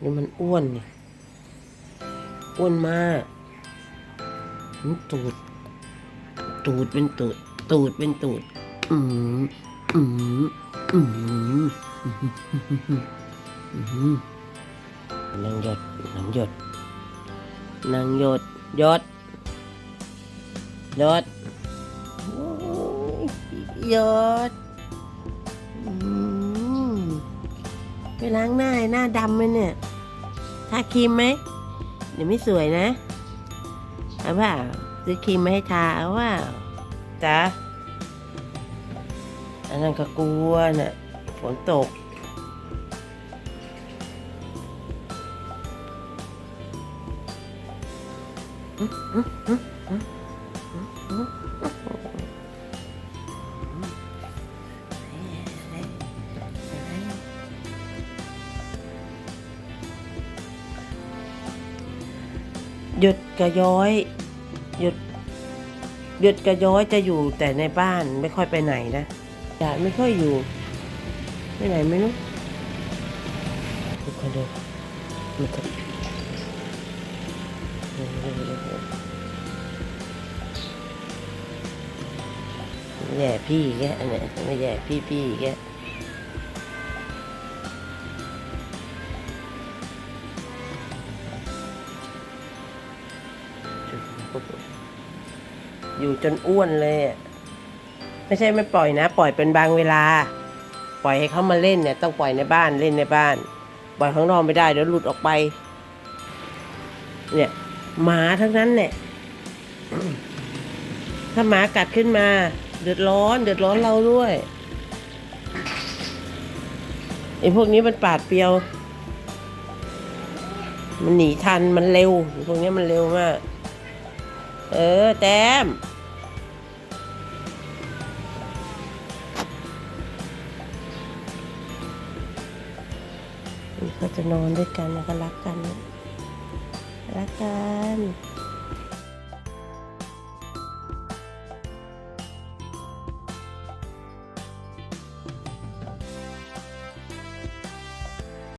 นี่มันอ้วนนี่อ้วนมากมันตูด ตูดเป็นตูด ตูดเป็นตูด อืมอืมอืมอืมนางหยดนางหยดนางหยดหยดหยดโอ้ยหยดอืมไปล้างหน้าหน้าดำไหมเนี่ย ทาครีมไหมเดี๋ยวไม่สวยนะเอาเปล่าซื้อครีมมาให้ทาเอาเปล่าจ๊ะอันนั้นก็กลัวน่ะฝนตก หยุดกระย้อยหยุดหยุดกระย้อยจะอยู่แต่ในบ้านไม่ค่อยไปไหนนะอยากไม่ค่อยอยู่ไปไหนไม่รู้ดูกันดูมันจะแย่พี่แกอันเนี้ยไม่แย่พี่พี่แก อยู่จนอ้วนเลยไม่ใช่ไม่ปล่อยนะ ปล่อยเป็นบางเวลา ปล่อยให้เขามาเล่นเนี่ย ต้องปล่อยในบ้านเล่นในบ้าน ปล่อยข้างนอกไม่ได้เดี๋ยวหลุดออกไป เนี่ยหมาทั้งนั้นเนี่ยถ้าหมากัดขึ้นมา เดือดร้อน เดือดร้อนเราด้วยไอ้พวกนี้มันปาดเปรียว มันหนีทัน มันเร็วไอ้พวกนี้มันเร็วมาก เออ แต้มนี่เขาจะนอนด้วยกันแล้วก็รักกัน รักกัน